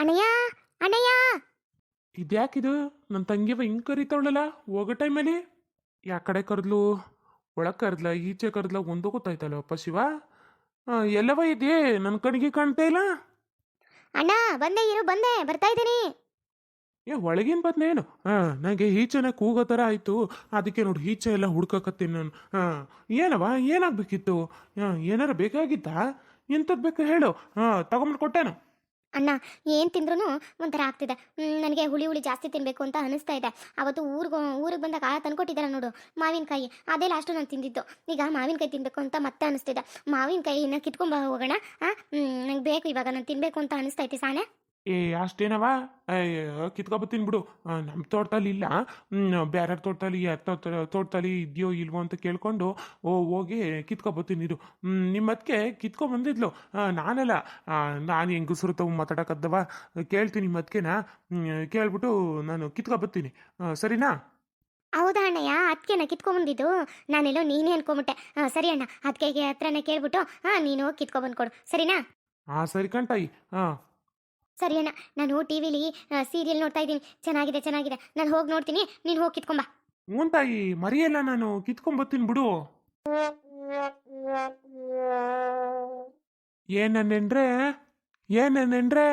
ಅಣ್ಣಯ್ಯ ಅಣ್ಣಯ್ಯ ಇದ್ಯಾಕಿದು? ನನ್ನ ತಂಗಿವ ಹಿಂಗೆ ಕರೀತಾವಳಲ್ಲ ಹೋಗೋ ಟೈಮಲ್ಲಿ. ಯಾ ಕಡೆ ಕರೆದ್ಲು ಒಳಗೆ ಕರೆದ್ಲ ಈಚೆ ಕರೆದ್ಲ ಒಂದು ಗೊತ್ತಾಯ್ತಲ್ಲಪ್ಪ ಶಿವ. ಆ, ಎಲ್ಲವ ಇದೆಯೇ? ನನ್ನ ಕಣ್ಗೆ ಕಾಣ್ತಾ ಇಲ್ಲ. ಅಣ್ಣ ಬಂದೆ ಇರು ಬಂದೆ ಬರ್ತಾ ಇದ್ದೀನಿ. ಏ ಒಳಗಿನ ಬದ್ನೇನು ಹಾಂ ನನಗೆ ಈಚೆನ ಕೂಗೋ ಥರ ಆಯಿತು. ಅದಕ್ಕೆ ನೋಡಿ ಈಚೆ ಎಲ್ಲ ಹುಡ್ಕಕತ್ತೀನಿ ನಾನು. ಹಾಂ ಏನವ ಏನಾಗಬೇಕಿತ್ತು? ಹಾಂ ಏನಾರ ಬೇಕಾಗಿತ್ತಾ? ಎಂಥದ್ದು ಬೇಕು ಹೇಳು. ಹಾಂ ತಗೊಂಬಂದು ಕೊಟ್ಟೇನು. ಅಣ್ಣ, ಏನು ತಿಂದ್ರೂ ಒಂಥರ ಆಗ್ತಿದೆ. ನನಗೆ ಹುಳಿ ಹುಳಿ ಜಾಸ್ತಿ ತಿನ್ನಬೇಕು ಅಂತ ಅನಿಸ್ತಾ ಇದೆ. ಅವತ್ತು ಊರಿಗೆ ಊರಿಗೆ ಬಂದಾಗ ತಂದ್ಕೊಟ್ಟಿದ್ದಾರೆ ನೋಡು, ಮಾವಿನಕಾಯಿ. ಅದೇ ಲಾಸ್ಟು ನಾನು ತಿಂದಿದ್ದು. ಈಗ ಮಾವಿನಕಾಯಿ ತಿನ್ನಬೇಕು ಅಂತ ಮತ್ತೆ ಅನಿಸ್ತಿದೆ. ಮಾವಿನಕಾಯಿನ ಕಿತ್ಕೊಂಬ ಹೋಗೋಣ. ಹಾಂ ನಂಗೆ ಬೇಕು ಇವಾಗ, ನಾನು ತಿನ್ನಬೇಕು ಅಂತ ಅನಿಸ್ತೈತೆ ಸಾನೆ. ಏ ಅಷ್ಟೇನವ ಕಿತ್ಕೊಬತ್ತೀನಿ ಬಿಡು. ನಮ್ಮ ತೋಟದಲ್ಲಿ ಇಲ್ಲ. ಬೇರೆ ತೋಟದಲ್ಲಿ ಎತ್ತ ತೋಟದಲ್ಲಿ ಇದೆಯೋ ಇಲ್ವೋ ಅಂತ ಕೇಳ್ಕೊಂಡು ಓ ಹೋಗಿ ಕಿತ್ಕೊಬತ್ತೀನಿ ಇದು ನಿಮ್ಮದಕ್ಕೆ ಕಿತ್ಕೊಂಬಂದಿದ್ಲು. ನಾನಲ್ಲ. ನಾನು ಹೆಂಗಸರು ತಾವು ಮಾತಾಡೋಕದ್ದವ ಕೇಳ್ತೀನಿ ನಿಮ್ಮ ಅದಕ್ಕೆನ ಕೇಳ್ಬಿಟ್ಟು ನಾನು ಕಿತ್ಕೊಬತ್ತೀನಿ. ಸರಿನಾ? ಹೌದಾ ಅಣ್ಣಯ್ಯ. ಅದಕ್ಕೆ ನಾ ಕಿತ್ಕೊಂಬಂದಿದ್ದು? ನಾನೆಲ್ಲೋ ನೀನೇ ಅನ್ಕೊಂಬಿಟ್ಟೆ. ಹಾಂ ಸರಿ ಅಣ್ಣ. ಅದಕ್ಕೆ ಹತ್ರನೇ ಕೇಳ್ಬಿಟ್ಟು ಹಾಂ ನೀನು ಕಿತ್ಕೊಬಂದು ಕೊಡು ಸರಿನಾ? ಹಾಂ ಸರಿ ಕಣ್ತಾಯಿ ಹಾಂ ಸರಿ ಅಣ್ಣ, ನಾನು ಟಿ ವಿಲಿ ಸೀರಿಯಲ್ ನೋಡ್ತಾ ಇದ್ದೀನಿ. ಚೆನ್ನಾಗಿದೆ ಚೆನ್ನಾಗಿದೆ. ನಾನು ಹೋಗಿ ನೋಡ್ತೀನಿ, ನೀನು ಹೋಗಿ ಕಿತ್ಕೊಂಬ. ಹ್ಞೂ ತಾಯಿ ಮರಿಯಲ್ಲ ನಾನು ಕಿತ್ಕೊಂಬತ್ತೀನಿ ಬಿಡು. ಏನನ್ನೆಂದ್ರೆ ಏನನ್ನೆಂದ್ರೆ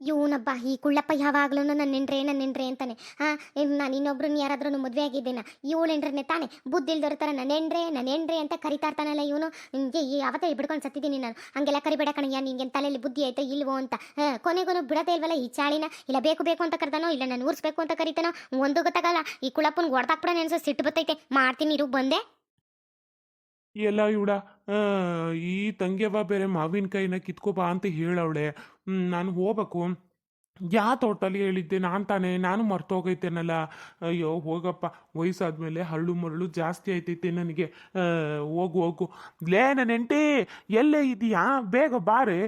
ಇವನಬ್ಬ ಈ ಕುಳ್ಳಪ್ಪ ಯಾವಾಗ್ಲೂ ನನ್ನ ನೆಂಡ್ರೆ ನನ್ನ ನೆಂಡ್ರೆ ಅಂತಾನೆ. ಹಾಂ ನಾನು ಇನ್ನೊಬ್ರು ಯಾರಾದ್ರೂ ಮದುವೆ ಆಗಿದ್ದೇನ? ಇವಳು ಎಂಡ್ರನ್ನೇ ತಾನೆ. ಬುದ್ಧಿ ಇಲ್ದವ್ರ ಥರ ನನ್ನ ಎಂಡ್ರೆ ನನ್ನ ಎಂಡ್ರೆ ಅಂತ ಕರಿತಾ ಇರ್ತಾನಲ್ಲ ಇವನು. ನಿಮಗೆ ಈ ಅವತ್ತೇ ಬಿಡ್ಕೊಂಡು ಸತ್ತಿದ್ದೀನಿ ನಾನು. ಹಂಗೆಲ್ಲ ಕರಿಬೇಡ ಕಣಯ್ಯ, ನಿಂಗೆ ತಲೆಯಲ್ಲಿ ಬುದ್ಧಿ ಆಯ್ತಾ ಇಲ್ವೋ ಅಂತ. ಕೊನೆಗೂ ಬಿಡದೇ ಇಲ್ವಲ್ಲ ಈ ಚಾಳಿನ? ಇಲ್ಲ ಬೇಕು ಬೇಕು ಅಂತ ಕರ್ತಾನೋ ಇಲ್ಲ ನಾನು ಊರ್ಸ್ಬೇಕು ಅಂತ ಕರಿತಾನೋ? ಒಂದು ಗೊತ್ತಾಗಲ್ಲ. ಈ ಕುಳ್ಳಪ್ಪನ ಹೊಡೆದಾಕ್ಬಿಡ ನೆನ್ಸ ಸಿಟ್ಟು ಬತ್ತೈತೆ. ಮಾಡ್ತೀನಿ ಇರು, ಬಂದೆ. ಎಲ್ಲ ಇವಡ ಈ ತಂಗ್ಯವ ಬೇರೆ ಮಾವಿನಕಾಯಿನ ಕಿತ್ಕೋಬಾ ಅಂತ ಹೇಳವಳೆ. ನಾನು ಹೋಗ್ಬೇಕು. ಯಾ ತೋಟಲ್ಲಿ ಹೇಳಿದ್ದೆ, ನಾನು ತಾನೇ, ನಾನು ಮರ್ತೋಗೈತೇನಲ್ಲ. ಅಯ್ಯೋ, ಹೋಗಪ್ಪ. ವಯಸ್ಸಾದ್ಮೇಲೆ ಹಳ್ಳು ಮರಳು ಜಾಸ್ತಿ ಆಯ್ತೈತೆ ನನಗೆ. ಹೋಗು ಹೋಗು. ಲೇ ನನ್ನ ಹೆಂಡತಿ, ಎಲ್ಲೇ ಇದೆಯಾ? ಬೇಗ ಬಾರೆ.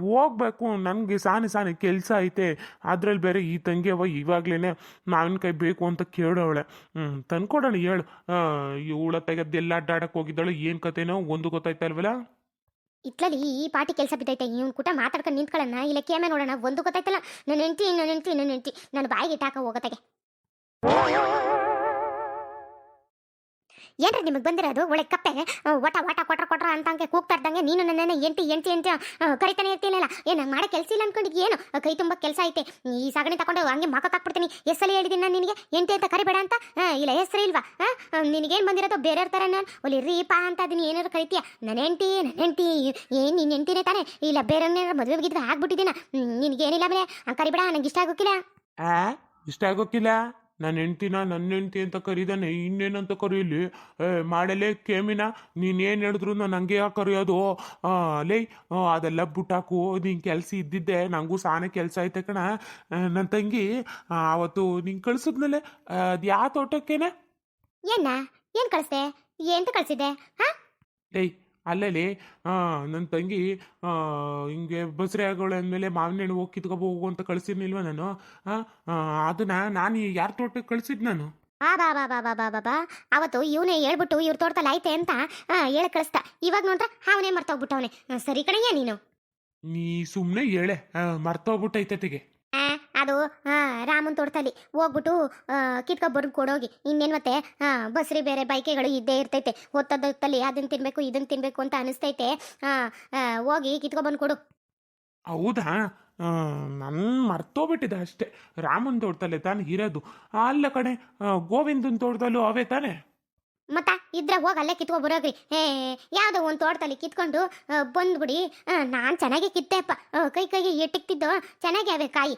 ಹೋಗ್ಬೇಕು. ನನಗೆ ಸಾನೆ ಸಾನೆ ಕೆಲಸ ಐತೆ. ಅದ್ರಲ್ಲಿ ಬೇರೆ ಈ ತಂಗಿಯವ ಇವಾಗ್ಲೇ ಮಾವಿನಕಾಯಿ ಬೇಕು ಅಂತ ಕೇಳೋವಳೆ. ಹ್ಞೂ ತಂದ್ಕೊಡೋಣ, ಹೇಳು. ಇವಳ ತೆಗೆದ್ದೆಲ್ಲ ಅಡ್ಡಾಡಕ್ಕೆ ಹೋಗಿದ್ದಾಳೆ. ಏನು ಕತೆನೋ, ಒಂದು ಗೊತ್ತಾಯ್ತಾ ಇಲ್ವಲ್ಲ? ಇಟ್ಲಲ್ಲಿ ಈ ಪಾಟಿ ಕೆಲಸ ಬಿದ್ದೈತೆ, ಇವ್ನು ಕೂಟ ಮಾತಾಡ್ಕೊಂಡು ನಿಂತ್ಕೊಳ್ಳೋಣ, ಇಲ್ಲ ಕೇಮೆ ನೋಡೋಣ, ಒಂದು ಗೊತ್ತಾಯ್ತಲ್ಲ ನನ್ನ ಹೆಂಡತಿ ನನ್ನ ಹೆಂಡತಿ ನನ್ನ ಹೆಂಡತಿ ನನ್ನ ಬಾಯಿಗೆ ಇಟ್ಟಾಕ ಹೋಗತ್ತಾಗೆ ಏನ್ರಿ ನಿಮಗೆ ಬಂದಿರೋದು? ಒಳ್ಳೆ ಕಪ್ಪೆ ಒಟ ಒಟ ಕೊಟ್ರ ಕೊಟ್ರ ಅಂತ ಹಂಗೆ ಕೂಗ್ತಾ ಇದ್ದಂಗೆ ನೀನು ನನ್ನ ಎಂಟಿ ಎಂಟಿ ಎಂಟಿ ಕರಿತಾನೆ ಇರ್ತಿಲ್ಲ ಏನು ಮಾಡ ಕೆಲಸ ಇಲ್ಲ ಅನ್ಕೊಂಡಿದ್ದು ಏನು? ಕೈ ತುಂಬ ಕೆಲಸ ಐತೆ. ಈ ಸಗಣಿ ತಗೊಂಡು ಹಂಗೆ ಹಾಕ್ಬಿಡ್ತೀನಿ. ಎಸ್ಸಲ್ಲಿ ಹೇಳಿದ್ದೀನಿ ನಾನು ನಿನಗೆ ಎಂಟಿ ಅಂತ ಕರಿಬೇಡ ಅಂತ? ಇಲ್ಲ, ಹೆಸರು ಇಲ್ವಾ? ನಿನಗೇನು ಬಂದಿರೋದು? ಬೇರೆಯವ್ರ ಥರ ನಾನು? ಒಲಿ ರೀಪಾ ಅಂತ ಅದನ್ನ ಏನಾರು ಕರಿತೀಯ? ನನ್ನ ಎಂಟಿ ನನ್ನ ಎಂಟಿ ಏನು ನಿನ್ನ ಎಂಟಿನೇ ತಾನೆ? ಇಲ್ಲ ಬೇರೆಯವ್ರನ್ನೇನಾರು ಮದುವೆ ಆಗಿದ್ರೆ ಆಗ್ಬಿಟ್ಟಿದ್ದೀನ? ನಿನಗೇನಿಲ್ಲ ಮೇಲೆ ಕರಿಬೇಡ, ನಂಗೆ ಇಷ್ಟ ಆಗೋಕ್ಕಿಲ್ಲ ಇಷ್ಟ ಆಗೋಕ್ಕಿಲ್ಲ ನನ್ನ ಹೆಂಡ್ತಿನ ನನ್ನ ಹೆಂಡ್ತಿ ಅಂತ ಕರೀದಾನೆ ಇನ್ನೇನಂತ ಕರೀಲಿ ಏ ಮಾಡಲೇ ಕೇಮಿನ ನೀನೇನು ಹೇಳಿದ್ರು ನಾನು ಹಂಗೆ ಯಾಕೆ ಕರೆಯೋದು? ಲೇ ಅದೆಲ್ಲ ಬುಟ್ಟಾಕು ನಿಂಗೆ ಕೆಲಸ ಇದ್ದಿದ್ದೆ ನನಗೂ ಸಾನೆ ಕೆಲಸ ಐತೆ ಕಣ. ನನ್ನ ತಂಗಿ ಆವತ್ತು ಅವತ್ತು ನಿಂಗೆ ಕಳ್ಸಿದ್ಮೇಲೆ ಅದು ಯಾವ ತೋಟಕ್ಕೇನೆ? ಏನ ಏನು ಕಳಿಸ್ದೆ? ಎಂತ ಕಳಿಸಿದೆ ಹಾಂ? ಏಯ್ ಅಲ್ಲಲ್ಲಿ ನನ್ನ ತಂಗಿ ಹಿಂಗೆ ಬಸ್ರೆ ಅಂದಮೇಲೆ ಮಾವಿನ ಹಣ್ಣು ಹೋಗಿ ಕಿತ್ಕೊಬೋ ಹೋಗು ಅಂತ ಕಳಿಸಿರ್ನಿಲ್ವ ನಾನು. ಅದನ್ನ ನಾನು ಯಾರ ತೋಟಕ್ಕೆ ಕಳಿಸಿದ್ ನಾನು? ಹಾ ಬಾ ಬಾ ಬಾ ಬಾ ಬಾ ಬಾ ಬಾ. ಅವತ್ತು ಇವನೇ ಹೇಳ್ಬಿಟ್ಟು ಇವ್ರ ತೋಟದಲ್ಲಿ ಐತೆ ಅಂತ ಹೇಳಿ ಕಳಿಸ್ತಾ ಇವಾಗ ನೋಡ್ರ ಅವನೇ ಮರ್ತೋಗ್ಬಿಟ್ಟವನೇ. ಸರಿ ಕಣಯ್ಯ ನೀನು. ನೀ ಸುಮ್ಮನೆ ಹೇಳೆ ಮರ್ತೋಗ್ಬಿಟ್ಟೈತೆ ಅದು ರಾಮನ್ ತೋಟದಲ್ಲಿ ಹೋಗ್ಬಿಟ್ಟು ಕಿತ್ಕೊ ಬರ್ದು ಕೊಡೋಗಿ. ಇನ್ನೇನು ಮತ್ತೆ ಬಸ್ರಿ ಬೇರೆ ಬೈಕೆಗಳು ಇದ್ದೇ ಇರ್ತೈತೆ. ಹೊತ್ತದಲ್ಲಿ ಅದನ್ನ ತಿನ್ಬೇಕು ಇದನ್ನ ತಿನ್ಬೇಕು ಅಂತ ಅನಿಸ್ತೈತೆ. ಹೋಗಿ ಕಿತ್ಕೊ ಬಂದು ಕೊಡು. ಹೌದಾ? ನನ್ನ ಮರ್ತೋಗ್ಬಿಟ್ಟಿದೆ ಅಷ್ಟೇ. ರಾಮನ್ ತೋಟದಲ್ಲೇ ತಾನು ಇರೋದು. ಅಲ್ಲ ಕಡೆ ಗೋವಿಂದನ್ ತೋಟದಲ್ಲೂ ಅವೇ ತಾನೆ? ಮತ್ತ ಇದ್ರೆ ಹೋಗಿ ಅಲ್ಲೇ ಕಿತ್ಕೊ ಬರೋಗ್ರಿ. ಏ ಯಾವುದೋ ಒಂದು ತೋಟದಲ್ಲಿ ಕಿತ್ಕೊಂಡು ಬಂದ್ಬಿಡಿ. ನಾನು ಚೆನ್ನಾಗಿ ಕಿತ್ತೆಪ್ಪ. ಕೈ ಕೈಗೆ ಎಟ್ಟಿಕ್ತಿದ್ದು ಚೆನ್ನಾಗಿ ಅವೆ ಕಾಯಿ.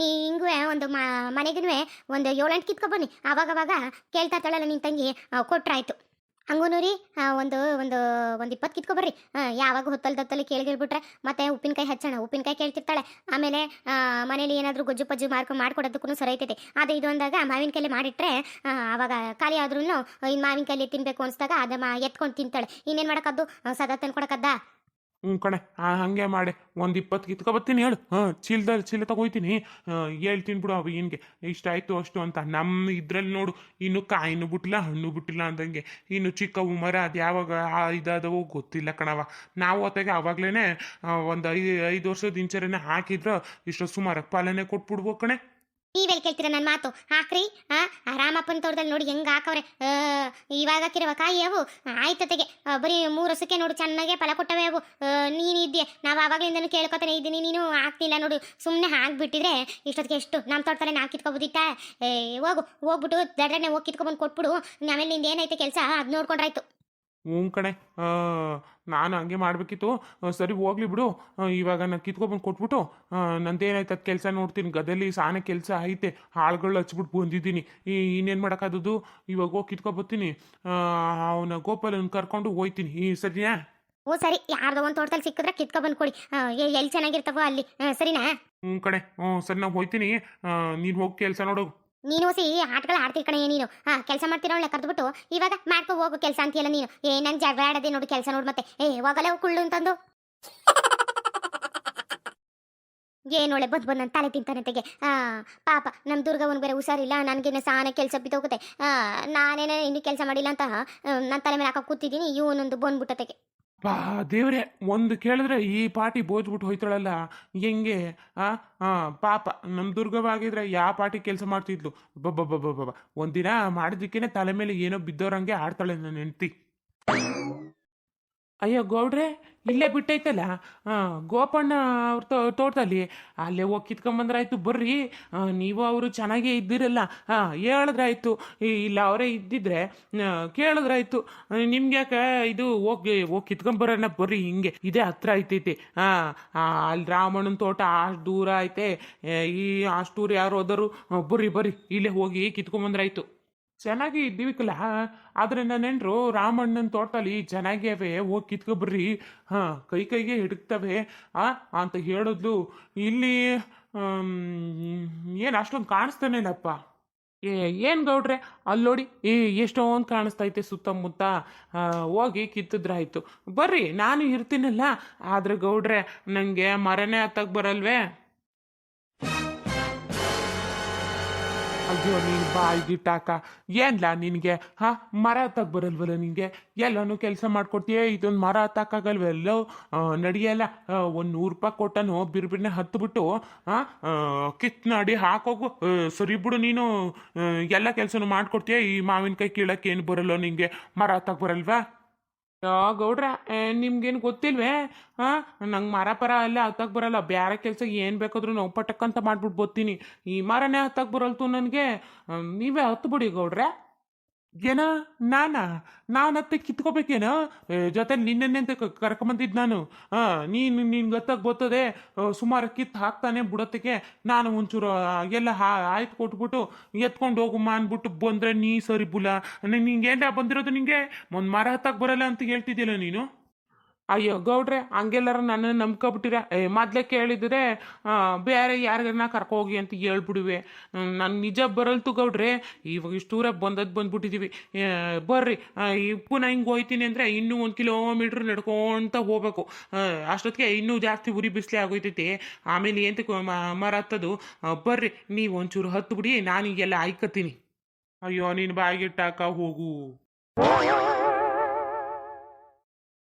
ಹಿಂಗೂ ಒಂದು ಮನೆಗೂ ಒಂದು ಏಳೆಂಟು ಕಿತ್ಕೊ ಬನ್ನಿ. ಅವಾಗವಾಗ ಕೇಳ್ತಾ ತಳಲ್ಲ ನಿನ್ನ ತಂಗಿ. ಕೊಟ್ರಾಯ್ತು. ಹಂಗೂನು ರೀ ಒಂದು ಒಂದು ಒಂದು ಇಪ್ಪತ್ತು ಕಿತ್ಕೊ ಬರ್ರಿ. ಆ, ಯಾವಾಗ ಹೊತ್ತಲ್ಲಿ ದತ್ತಲ್ಲಿ ಕೇಳಿಗಿರ್ಬಿಟ್ರೆ ಮತ್ತೆ ಉಪ್ಪಿನಕಾಯಿ ಹಚ್ಚೋಣ. ಉಪ್ಪಿನಕಾಯಿ ಕೇಳ್ತಿರ್ತಾಳೆ. ಆಮೇಲೆ ಮನೇಲಿ ಏನಾದರೂ ಗೊಜ್ಜು ಪಜ್ಜು ಮಾಡ್ಕೊಂಡು ಮಾಡ್ಕೊಡೋದಕ್ಕೂ ಸರಿ ಐತೈತೆ. ಅದು ಇದು ಅಂದಾಗ ಮಾವಿನಕಾಯಲ್ಲಿ ಮಾಡಿಟ್ರೆ ಆವಾಗ ಖಾಲಿ ಆದ್ರೂ ಇನ್ನು ಮಾವಿನಕಾಯಲ್ಲಿ ತಿನ್ಬೇಕು ಅನಿಸ್ದಾಗ ಅದ ಮಾ ಎತ್ಕೊಂಡು ತಿಂತಾಳೆ. ಇನ್ನೇನು ಮಾಡೋಕ್ಕದ್ದು? ಸದಾ ತಂದ್ಕೊಡಕ್ಕದ್ದ? ಹ್ಞೂ ಕಣೆ ಹಂಗೆ ಮಾಡಿ. ಒಂದು ಇಪ್ಪತ್ತು ಕಿತ್ಕೊ ಬರ್ತೀನಿ ಹೇಳು. ಹಾಂ ಚೀಲದಲ್ಲಿ ಚೀಲ ತಗೋಯ್ತೀನಿ. ಹೇಳ್ತೀನಿ ಬಿಡು ಅವ ಹಿಂಗೆ ಇಷ್ಟ ಆಯಿತು ಅಷ್ಟು ಅಂತ. ನಮ್ಮ ಇದ್ರಲ್ಲಿ ನೋಡು, ಇನ್ನು ಕಾಯಿನೂ ಬಿಟ್ಟಿಲ್ಲ, ಹಣ್ಣು ಬಿಟ್ಟಿಲ್ಲ ಅಂದಂಗೆ. ಇನ್ನು ಚಿಕ್ಕವು ಮರ ಅದು ಯಾವಾಗ ಇದಾದವೋ ಗೊತ್ತಿಲ್ಲ ಕಣವ ನಾವು ಹೊತ್ತಾಗೆ ಆವಾಗಲೇ ಒಂದು ಐದು ಐದು ವರ್ಷದ ಇಂಚರನೇ ಹಾಕಿದ್ರೆ ಇಷ್ಟು ಸುಮಾರು ಪಾಲನೆ ಕೊಟ್ಬಿಡ್ಬೋ ಕಣೆ. ನೀವೆಲ್ಲಿ ಕೇಳ್ತೀರ ನನ್ನ ಮಾತು? ಹಾಕ್ರಿ, ಆ? ರಾಮಪ್ಪನ ತೋಟದಲ್ಲಿ ನೋಡಿ ಹೆಂಗ್ ಹಾಕವ್ರೆ. ಇವಾಗ ಹಾಕಿರುವ ಕಾಯಿ ಅವು. ಆಯ್ತತೆಗೆ ಬರೀ ಮೂರು ಹಸುಕೆ ನೋಡು, ಚೆನ್ನಾಗೆ ಫಲ ಕೊಟ್ಟವೆ ಅವು. ನೀನು ನೀನ್ ಇದ್ದೆ ನಾವು ಆವಾಗಲಿಂದನೂ ಕೇಳ್ಕೊತಾನೆ ಇದ್ದೀನಿ. ನೀನು ಹಾಕ್ತಿಲ್ಲ ನೋಡು. ಸುಮ್ಮನೆ ಹಾಕ್ಬಿಟ್ಟಿದ್ರೆ ಇಷ್ಟೊತ್ತಿಗೆ ಎಷ್ಟು? ನಮ್ಮ ತೋಟದಲ್ಲಿ ನಾ ಕಿತ್ಕೊಬೋದಿತ್ತ? ಏ, ಹೋಗು. ಹೋಗ್ಬಿಟ್ಟು ದಡ್ಡನೆ ಹೋಗಿ ಕಿತ್ಕೊಬಂದು ಕೊಟ್ಬಿಡು. ಆಮೇಲೆ ನಿಂದು ಏನೈತೆ ಕೆಲಸ? ಅದು ನೋಡ್ಕೊಂಡ್ರಾಯ್ತು. ಹ್ಞೂ ಕಣೆ. ನಾನು ಹಂಗೆ ಮಾಡಬೇಕಿತ್ತು. ಸರಿ ಹೋಗ್ಲಿ ಬಿಡು. ಇವಾಗ ನಾನು ಕಿತ್ಕೊಬಂದು ಕೊಟ್ಬಿಟ್ಟು ನಂದೇನಾಯ್ತು ಅದು ಕೆಲಸ ನೋಡ್ತೀನಿ. ಗದಲ್ಲಿ ಸಾನೆ ಕೆಲಸ ಐತೆ. ಹಾಳುಗಳು ಹಚ್ಬಿಟ್ಟು ಬಂದಿದ್ದೀನಿ. ಈ ಇನ್ನೇನು ಮಾಡೋಕ್ಕಾದದು ಇವಾಗ ಹೋಗಿ ಕಿತ್ಕೊಬತ್ತೀನಿ ಅವನ ಗೋಪಾಲನ ಕರ್ಕೊಂಡು ಹೋಯ್ತೀನಿ. ಈ ಸರಿನಾ? ಓ ಸರಿ. ಯಾರ್ದೋ ಒಂದು ತೋಟದಲ್ಲಿ ಸಿಕ್ಕಿದ್ರೆ ಕಿತ್ಕೊಬಂದು ಕೊಡಿ. ಎಲ್ಲಿ ಚೆನ್ನಾಗಿರ್ತವೋ ಅಲ್ಲಿ. ಸರಿನಾ? ಹ್ಞೂ ಕಡೆ ಹ್ಞೂ ಸರಿ ನಾವು ಹೋಯ್ತೀನಿ. ನೀನು ಹೋಗಿ ಕೆಲಸ ನೋಡು. ನೀನು ಸಿ ಆಟಗಳು ಆಡ್ತಿರ್ ಕಣೆ, ನೀನು. ಹಾ ಕೆಲಸ ಮಾಡ್ತಿರೋಳೆ ಕರೆದ್ಬಿಟ್ಟು ಇವಾಗ ಮಾಡ್ಕೊ ಹೋಗು ಕೆಲಸ ಅಂತೀಯಲ್ಲ ನೀನು. ಏ, ನಂಗೆ ಜಗಳ ಆಡದೆ ನೋಡು, ಕೆಲಸ ನೋಡು ಮತ್ತೆ. ಏ, ಹೋಗಲ್ಲ ಹೋಗ್ ಕುಳ್ಳು ಅಂತಂದು. ಏನೊಳೆ ಬಂದು ಬಂದು ನನ್ನ ತಲೆ ತಿಂತಾನೆ ತೆಗೆ. ಪಾಪ ನಮ್ಮ ದುರ್ಗವನ್ ಬೇರೆ ಹುಷಾರಿಲ್ಲ ನನಗೆ ಸಾನೆ ಕೆಲಸ ಬಿದ್ದೋಗುತ್ತೆ. ನಾನೇನೇ ಇನ್ನು ಕೆಲಸ ಮಾಡಿಲ್ಲ ಅಂತ ನನ್ನ ತಲೆ ಮೇಲೆ ಹಾಕ ಕೂತಿದ್ದೀನಿ, ಇವನೊಂದು ಬಂದ್ಬಿಟ್ಟತೆಗೆ ಬಾ ದೇವ್ರೆ, ಒಂದು ಕೇಳಿದ್ರೆ ಈ ಪಾಟಿ ಬೋಜ್ಬಿಟ್ಟು ಹೋಯ್ತಾಳಲ್ಲ, ಹೆಂಗೆ, ಆ ಹಾ ಪಾಪ ನಮ್ಮ ದುರ್ಗವಾಗಿದ್ರೆ ಯಾವ ಪಾಟಿ ಕೆಲಸ ಮಾಡ್ತಿದ್ಲು. ಬಬ್ಬ ಒಂದಿನ ಮಾಡಿದ್ದಕ್ಕೇನೆ ತಲೆ ಮೇಲೆ ಏನೋ ಬಿದ್ದೋರಂಗೆ ಆಡ್ತಾಳೆ ನನ್ನ ಹೆಂಡ್ತಿ. ಅಯ್ಯೋ, ಗೌಡ್ರೆ, ಇಲ್ಲೇ ಬಿಟ್ಟೈತಲ್ಲ? ಹಾಂ ಗೋಪಣ್ಣ ಅವ್ರ ತೋಟದಲ್ಲಿ. ಅಲ್ಲೇ ಹೋಗಿ ಕಿತ್ಕೊಂಬಂದ್ರಾಯ್ತು, ಬರ್ರಿ. ನೀವು ಅವರು ಚೆನ್ನಾಗೇ ಇದ್ದಿರಲ್ಲ. ಹಾಂ ಹೇಳಿದ್ರಾಯ್ತು. ಇಲ್ಲ, ಅವರೇ ಇದ್ದಿದ್ರೆ ಕೇಳಿದ್ರಾಯ್ತು. ನಿಮ್ಗೆ ಯಾಕೆ ಇದು ಹೋಗಿ ಹೋಗಿ ಕಿತ್ಕೊಂಬರೋಣ, ಬರ್ರಿ ಹಿಂಗೆ. ಇದೇ ಹತ್ರ ಐತೈತಿ. ಹಾಂ ಅಲ್ಲಿ ರಾಮಣ್ಣನ ತೋಟ ಅಷ್ಟು ದೂರ ಐತೆ. ಈ ಅಷ್ಟು ದೂರ ಯಾರು ಹೋದರು ಬರ್ರಿ ಬರ್ರಿ. ಇಲ್ಲೇ ಹೋಗಿ ಕಿತ್ಕೊಂಬಂದ್ರಾಯ್ತು. ಚೆನ್ನಾಗಿ ಇದ್ದೀವಿಕಲ್ಲ? ಆದರೆ ನನ್ನ ನೆಂಟ್ರು ರಾಮಣ್ಣನ ತೋಟಲಿ ಚೆನ್ನಾಗಿ ಅವೆ ಹೋಗಿ ಕಿತ್ಕೊಬ್ರಿ ಹಾಂ, ಕೈ ಕೈಗೆ ಹಿಡಕ್ತವೆ ಆ, ಅಂತ ಹೇಳಿದ್ಲು. ಇಲ್ಲಿ ಏನು ಅಷ್ಟೊಂದು ಕಾಣಿಸ್ತಾನೇನಪ್ಪ? ಏ, ಏನು ಗೌಡ್ರೆ? ಅಲ್ಲಿ ನೋಡಿ, ಏ, ಎಷ್ಟೊಂದು ಕಾಣಿಸ್ತೈತೆ ಸುತ್ತಮುತ್ತ. ಹೋಗಿ ಕಿತ್ತಿದ್ರಾಯ್ತು. ಬರ್ರಿ, ನಾನು ಇರ್ತೀನಲ್ಲ. ಆದ್ರೆ ಗೌಡ್ರೆ ನನಗೆ ಮರನೇ ಹತ್ತಕ್ಕೆ ಬರಲ್ವೇ? ಅಯ್ಯೋ ನೀನು ಬಾಯ್ಗಿಟ್ಟಾಕ ಏನ್ಲ ನಿನಗೆ? ಹಾ, ಮರ ಹತ್ತಕ್ಕೆ ಬರಲ್ವಲ್ಲ ನಿನಗೆ? ಎಲ್ಲನೂ ಕೆಲಸ ಮಾಡ್ಕೊಡ್ತೀಯ? ಇದೊಂದು ಮರ ಹತ್ತಕ್ಕಾಗಲ್ವ? ಎಲ್ಲೋ ನಡೆಯಲ್ಲ ಒಂದು ನೂರು ರೂಪಾಯಿ ಕೊಟ್ಟನು, ಬಿರ್ಬಿರ್ನೆ ಹತ್ಬಿಟ್ಟು ಹಾಂ ಕಿತ್ನಾಡಿ ಹಾಕೋಗು. ಸರಿ ಬಿಡು ನೀನು. ಎಲ್ಲ ಕೆಲಸನೂ ಮಾಡ್ಕೊಡ್ತೀಯ? ಈ ಮಾವಿನಕಾಯಿ ಕೀಳಕ್ಕೆ ಏನು ಬರಲ್ಲೋ ನಿಂಗೆ? ಮರ ಹತ್ತಕ್ಕೆ ಬರಲ್ವಾ? ಗೌಡ್ರ ನಿಮ್ಗೇನು ಗೊತ್ತಿಲ್ವೇ? ಹಾಂ ನಂಗೆ ಮರ ಪರ ಎಲ್ಲ ಹತ್ತಕ್ಕೆ ಬರಲ್ಲ. ಬೇರೆ ಕೆಲಸ ಏನು ಬೇಕಾದ್ರೂ ನಾವು ಪಟಕ್ಕಂತ ಮಾಡ್ಬಿಟ್ಟು ಬರ್ತೀನಿ ಈ ಮರನೇ ಹತ್ತಕ್ಕೆ ಬರಲ್ತು ನನಗೆ. ನೀವೇ ಹತ್ತು ಬಿಡಿ ಗೌಡ್ರೆ. ಏನ? ನಾನಾ? ನಾನು ಅತ್ತೆ ಕಿತ್ಕೋಬೇಕೇನ? ಜೊತೆ ನಿನ್ನೆ ಅಂತ ಕರ್ಕೊಂಬಂದಿದ್ದು ನಾನು. ಹಾಂ, ನೀನು, ನಿನ್ ಗೊತ್ತಾಗ ಬರ್ತದೆ ಸುಮಾರು ಕಿತ್ತು ಹಾಕ್ತಾನೆ ಬುಡತ್ತಕ್ಕೆ ನಾನು ಒಂಚೂರು ಎಲ್ಲ ಹಾ, ಆಯ್ತು ಕೊಟ್ಬಿಟ್ಟು ಎತ್ಕೊಂಡು ಹೋಗುಮ್ಮ ಅಂದ್ಬಿಟ್ಟು ಬಂದರೆ ನೀ ಸರಿ ಬುಲ. ನಿಂಗೆ ಏನ ಬಂದಿರೋದು ನಿಂಗೆ? ಒಂದು ಮರ ಹತ್ತಕ್ಕೆ ಬರಲ್ಲ ಅಂತ ಹೇಳ್ತಿದ್ಯಲ್ಲ ನೀನು? ಅಯ್ಯೋ, ಗೌಡ್ರೆ, ಹಂಗೆಲ್ಲರ ನನ್ನ ನಂಬ್ಕೊಬಿಟ್ಟಿರ? ಏ, ಮೊದ್ಲೇ ಕೇಳಿದ್ರೆ ಬೇರೆ ಯಾರಿಗನ್ನ ಕರ್ಕೋಗಿ ಅಂತ ಹೇಳ್ಬಿಡುವೆ. ನಾನು ನಿಜ ಬರಲ್ತು ಗೌಡ್ರೆ. ಇವಾಗ ಇಷ್ಟು ದೂರ ಬಂದದ್ದು ಬಂದ್ಬಿಟ್ಟಿದ್ದೀವಿ ಬರ್ರಿ. ಪುನಃ ಹಿಂಗೆ ಹೋಯ್ತೀನಿ ಅಂದರೆ ಇನ್ನೂ ಒಂದು ಕಿಲೋಮೀಟ್ರ್ ನಡ್ಕೊಂತ ಹೋಗ್ಬೇಕು. ಅಷ್ಟೊತ್ತಿಗೆ ಇನ್ನೂ ಜಾಸ್ತಿ ಉರಿ ಬಿಸಿಲೇ ಆಗೋಯ್ತೈತಿ. ಆಮೇಲೆ ಎಂತಕ್ಕೆ ಮರ ಹತ್ತದು? ಬರ್ರಿ, ನೀವು ಒಂಚೂರು ಹತ್ತು ಬಿಡಿ ನಾನು ಈಗೆಲ್ಲ ಆಯ್ಕತ್ತೀನಿ. ಅಯ್ಯೋ, ನೀನು ಬಾಯಿಗಿಟ್ಟಾಕ ಹೋಗು.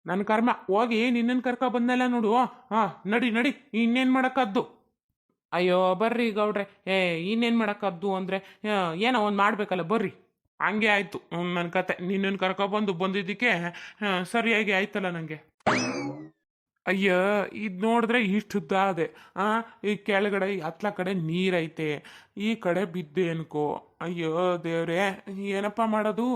ನನ್ನ ಕರ್ಮ, ಹೋಗಿ ನಿನ್ನನ್ನು ಕರ್ಕ ಬಂದಲ್ಲ ನೋಡು. ಹಾಂ, ನಡಿ ನಡಿ, ಇನ್ನೇನು ಮಾಡೋಕ್ಕದ್ದು? ಅಯ್ಯೋ, ಬರ್ರಿ ಗೌಡ್ರೆ. ಏ, ಇನ್ನೇನು ಮಾಡೋಕ್ಕದ್ದು ಅಂದರೆ ಏನೋ ಒಂದು ಮಾಡಬೇಕಲ್ಲ, ಬರ್ರಿ. ಹಂಗೆ ಆಯಿತು ನನ್ನ ಕತೆ. ನಿನ್ನನ್ನು ಕರ್ಕೊಬಂದು ಬಂದಿದ್ದಕ್ಕೆ ಸರಿಯಾಗಿ ಆಯ್ತಲ್ಲ ನನಗೆ ಅಯ್ಯೋ, ಇದು ನೋಡಿದ್ರೆ ಇಷ್ಟು ಉದ್ದ ಆ, ಈ ಕೆಳಗಡೆ ಹತ್ಲ ಕಡೆ ನೀರೈತೆ. ಈ ಕಡೆ ಬಿದ್ದೆ ಅನ್ಕೋ. ಅಯ್ಯೋ ದೇವ್ರೆ, ಏನಪ್ಪ ಮಾಡೋದು?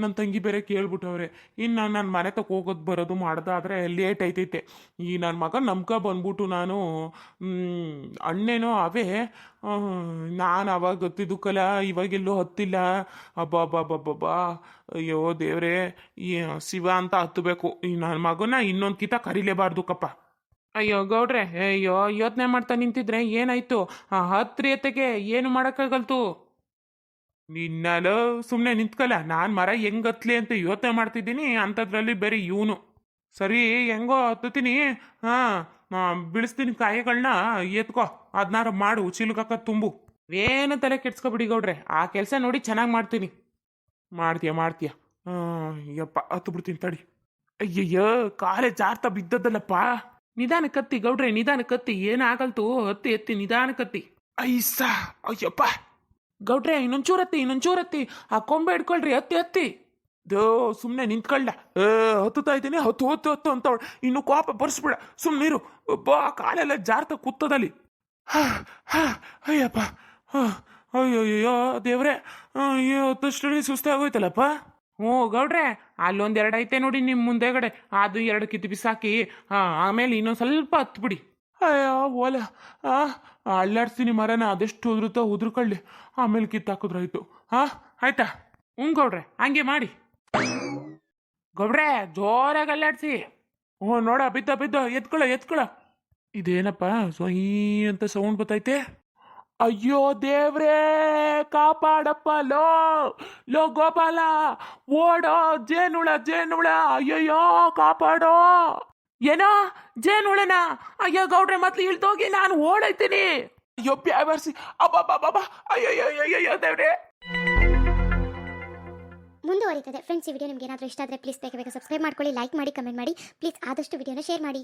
ನನ್ನ ತಂಗಿ ಬೇರೆ ಕೇಳ್ಬಿಟ್ಟವ್ರೆ. ಇನ್ನು ನನ್ನ ಮನೆ ತಕ್ಕ ಹೋಗೋದು ಬರೋದು ಮಾಡ್ದಾದ್ರೆ ಲೇಟ್ ಆಯ್ತೈತೆ. ಈ ನನ್ನ ಮಗ ನಮ್ಕ ಬಂದ್ಬಿಟ್ಟು ನಾನು ಅಣ್ಣೇನೋ ಅವೇ ನಾನು ಅವಾಗ ಗೊತ್ತಿದ್ದಕ್ಕಲ್ಲ ಇವಾಗೆಲ್ಲೂ ಹತ್ತಿಲ್ಲ. ಅಬ್ಬಾ ಅಯ್ಯೋ ದೇವ್ರೆ, ಈ ಶಿವ ಅಂತ ಹತ್ತಬೇಕು ಈ ನನ್ನ ಮಗನ ಇನ್ನೊಂದು ಕಿತ ಕರಿಲೇಬಾರ್ದು ಕಪ್ಪ. ಅಯ್ಯೋ ಗೌಡ್ರೆ, ಅಯ್ಯೋ, ಯೋಚನೆ ಮಾಡ್ತಾ ನಿಂತಿದ್ರೆ ಏನಾಯ್ತು? ಆ ಹತ್ರಿಯತೆಗೆ ಏನು ಮಾಡೋಕ್ಕಾಗಲ್ತು? ನಿನ್ನಲು ಸುಮ್ಮನೆ ನಿಂತ್ಕಲ್ಲ, ನಾನು ಮರ ಹೆಂಗ್ ಹತ್ಲಿ ಅಂತ ಯೋಚನೆ ಮಾಡ್ತಿದ್ದೀನಿ, ಅಂಥದ್ರಲ್ಲಿ ಬೇರೆ ಇವನು. ಸರಿ, ಹೆಂಗೋ ಹತ್ತುತ್ತೀನಿ. ಹಾಂ ಬಿಡಿಸ್ತೀನಿ ಕಾಯಿಗಳನ್ನ ಎತ್ಕೋ ಅದನ್ನಾರು ಮಾಡು, ಚಿಲ್ಕಕ್ಕ ತುಂಬು. ಏನು ತಲೆ ಕೆಡ್ಸ್ಕೊಬಿಡಿ ಗೌಡ್ರೆ, ಆ ಕೆಲಸ ನೋಡಿ ಚೆನ್ನಾಗಿ ಮಾಡ್ತೀನಿ. ಮಾಡ್ತೀಯ ಮಾಡ್ತೀಯ. ಹಾಂ ಯಪ್ಪ, ಹತ್ತು ಬಿಡ್ತೀನಿ ತಡಿ. ಅಯ್ಯಯ್ಯೋ, ಕಾಲೇ ಜಾರ್ತ ಬಿದ್ದದ್ದಲ್ಲಪ್ಪ. ನಿಧಾನ ಕತ್ತಿ ಗೌಡ್ರೆ ನಿಧಾನ ಕತ್ತಿ. ಏನಾಗಲ್ತು ಹತ್ತಿ ಎತ್ತಿ ನಿಧಾನ ಕತ್ತಿ. ಐಸ ಅಯ್ಯಪ್ಪ. ಗೌಡ್ರೆ ಇನ್ನೊಂಚೂರತ್ತಿ ಇನ್ನೊಂಚೂರತ್ತಿ ಆ ಕೊಂಬೆ ಹಿಡ್ಕೊಳ್ರಿ ಹತ್ತಿ ಹತ್ತಿ ದೋ ಸುಮ್ಮನೆ ನಿಂತ್ಕೊಳ್ಳ. ಏ ಹತ್ತುತ್ತಾ ಇದ್ದೀನಿ ಹತ್ತು ಹತ್ತು ಹತ್ತು ಅಂತವಳು. ಇನ್ನು ಕೋಪ ಬರ್ಸ್ಬಿಡ. ಸುಮ್ಮನಿರು ಬಾ ಕಾಲೆಲ್ಲ ಜಾರ್ತ ಕುತ್ತದಲ್ಲಿ ಹ ಹಾ ಅಯ್ಯಪ್ಪ. ಅಯ್ಯೋ ಅಯ್ಯೋ ದೇವ್ರೆ. ಅಯ್ಯೋ ಹತ್ತಷ್ಟರಲ್ಲಿ ಸುಸ್ತಾಗೋಯ್ತಲ್ಲಪ್ಪ? ಹ್ಞೂ ಗೌಡ್ರೆ ಅಲ್ಲೊಂದು ಎರಡು ಐತೆ ನೋಡಿ ನಿಮ್ಮ ಮುಂದೆಗಡೆ. ಅದು ಎರಡು ಕಿತ್ತು ಬಿಸಾಕಿ. ಆಮೇಲೆ ಇನ್ನೊಂದು ಸ್ವಲ್ಪ ಹತ್ಬಿಡಿ ಅಯ್ಯೋ, ಓಲ. ಅಲ್ಲಾಡ್ಸ್ತೀನಿ ಮರನ ಅದೆಷ್ಟು ಉದುರುತ್ತೋ ಉದುರ್ಕೊಳ್ಳಿ. ಆಮೇಲೆ ಕಿತ್ತಾಕಿದ್ರಾಯ್ತು ಹಾ ಆಯ್ತಾ. ಹ್ಞೂ ಗೌಡ್ರೆ, ಹಂಗೆ ಮಾಡಿ. ಗೌಡ್ರೆ, ಜೋರಾಗಿ ಅಲ್ಲಾಡ್ಸಿ. ಹ್ಞೂ ನೋಡ, ಬಿದ್ದ ಬಿದ್ದ. ಎತ್ಕೊಳ ಎತ್ಕೊಳ. ಇದೇನಪ್ಪ, ಸೊಯ್ ಅಂತ ಸೌಂಡ್ ಬತ್ತೈತೆ? ಅಯ್ಯೋ ದೇವ್ರೇ ಕಾಪಾಡಪ್ಪ ಲೋ ಲೋ ಗೋಪಾಲ ಓಡೋ, ಜೇನುಳ ಜೇನುಳ, ಅಯ್ಯಯ್ಯೋ, ಕಾಪಾಡೋ. ಏನೋ, ಜೇನುಳನ, ಅಯ್ಯೋ ಗೌಡ್ರೆ ಮತ್ತೆ ಇಳ್ದೋಗಿ ನಾನು ಓಡೈತೀನಿ. ಅಯ್ಯೋ, ಬ್ಯಾವರ್ಸಿ ಅಬ್ಬಬ್ಬಬ್ಬ ಅಯ್ಯಯ್ಯೋ ದೇವ್ರೆ. ಮುಂದುವರಿತದೆ. ಫ್ರೆಂಡ್ಸ್ ಈ ವಿಡಿಯೋ ನಿಮ್ಗೆ ಏನಾದರೂ ಇಷ್ಟ ಆದರೆ ಪ್ಲೀಸ್ ಬೇಗ ಬೇಗ ಸಬ್ಸ್ಕ್ರೈಬ್ ಮಾಡ್ಕೊಳ್ಳಿ ಲೈಕ್ ಮಾಡಿ ಕಮೆಂಟ್ ಮಾಡಿ ಪ್ಲೀಸ್ ಆದಷ್ಟು ವಿಡಿಯೋನ ಶೇರ್ ಮಾಡಿ.